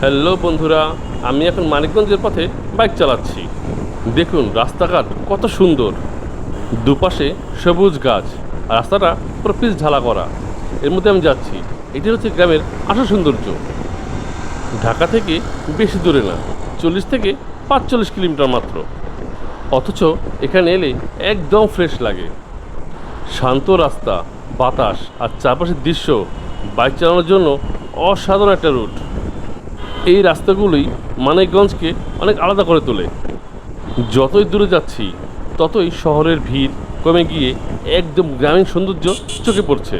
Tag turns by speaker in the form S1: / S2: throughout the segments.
S1: Hello বন্ধুরা, আমি এখন মানিকগঞ্জের পথে বাইক চালাচ্ছি। দেখুন রাস্তাঘাট কত সুন্দর। দুপাশে সবুজ গাছ, রাস্তাটা পুরো পিচ ঢালা করা। এর মধ্যে আমি যাচ্ছি। এটি হচ্ছে গ্রামের আসল সৌন্দর্য। ঢাকা থেকে বেশি দূরে না, চল্লিশ থেকে পাঁচচল্লিশ কিলোমিটার মাত্র। অথচ এখানে এলে একদম ফ্রেশ লাগে। শান্ত রাস্তা, বাতাস আর চারপাশের দৃশ্য বাইক চালানোর জন্য অসাধারণ একটা রুট। এই রাস্তাগুলোই মানিকগঞ্জকে অনেক আলাদা করে তোলে। যতই দূরে যাচ্ছি, ততই শহরের ভিড় কমে গিয়ে একদম গ্রামীণ সৌন্দর্য চোখে পড়ছে।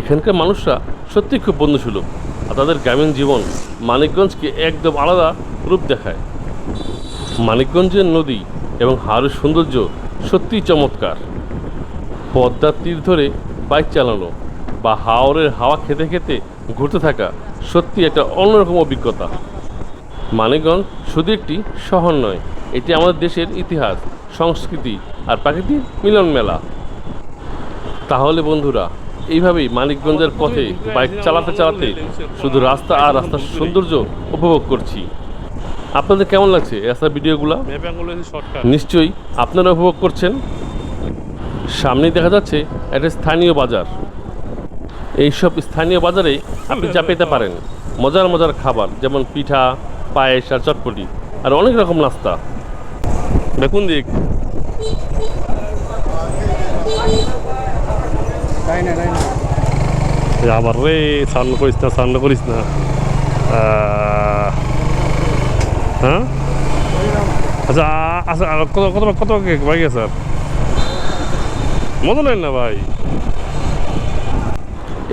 S1: এখানকার মানুষরা সত্যি খুব বন্ধুসুলভ আর তাদের গ্রামীণ জীবন মানিকগঞ্জকে একদম আলাদা রূপ দেখায়। মানিকগঞ্জের নদী এবং হাওরের সৌন্দর্য সত্যিই চমৎকার। পদ্মার তীর ধরে বাইক চালানো বা হাওরের হাওয়া খেতে খেতে ঘুরতে থাকা সত্যি একটা অন্যরকম অভিজ্ঞতা। মানিকগঞ্জ শুধু একটি শহর নয় এটি আমাদের দেশের ইতিহাস সংস্কৃতি আর প্রাকৃতিক মিলন মেলা তাহলে বন্ধুরা এইভাবেই মানিকগঞ্জের পথে বাইক চালাতে চালাতে শুধু রাস্তা আর রাস্তার সৌন্দর্য উপভোগ করছি। আপনাদের কেমন লাগছে রাস্তার ভিডিওগুলো? নিশ্চয়ই আপনারা উপভোগ করছেন। সামনেই দেখা যাচ্ছে একটা স্থানীয় বাজার। এইসব স্থানীয় বাজারে আপনি যা পেতে পারেন। মজার মজার খাবার, যেমন পিঠা, পায়েস আর চটপটি, আর অনেক রকম নাস্তা। দেখুন দিক।
S2: আবার রে, সান্ন করিস না, সান্ন করিস না। হ্যাঁ? আচ্ছা আচ্ছা কত কত কত ভাই স্যার মজা নেন না ভাই।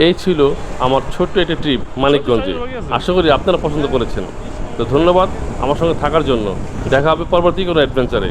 S1: এই ছিল আমার ছোট্ট একটা ট্রিপ মানিকগঞ্জে। আশা করি আপনারা পছন্দ করেছেন। তো ধন্যবাদ আমার সঙ্গে থাকার জন্য। দেখা হবে পরবর্তী কোনো অ্যাডভেঞ্চারে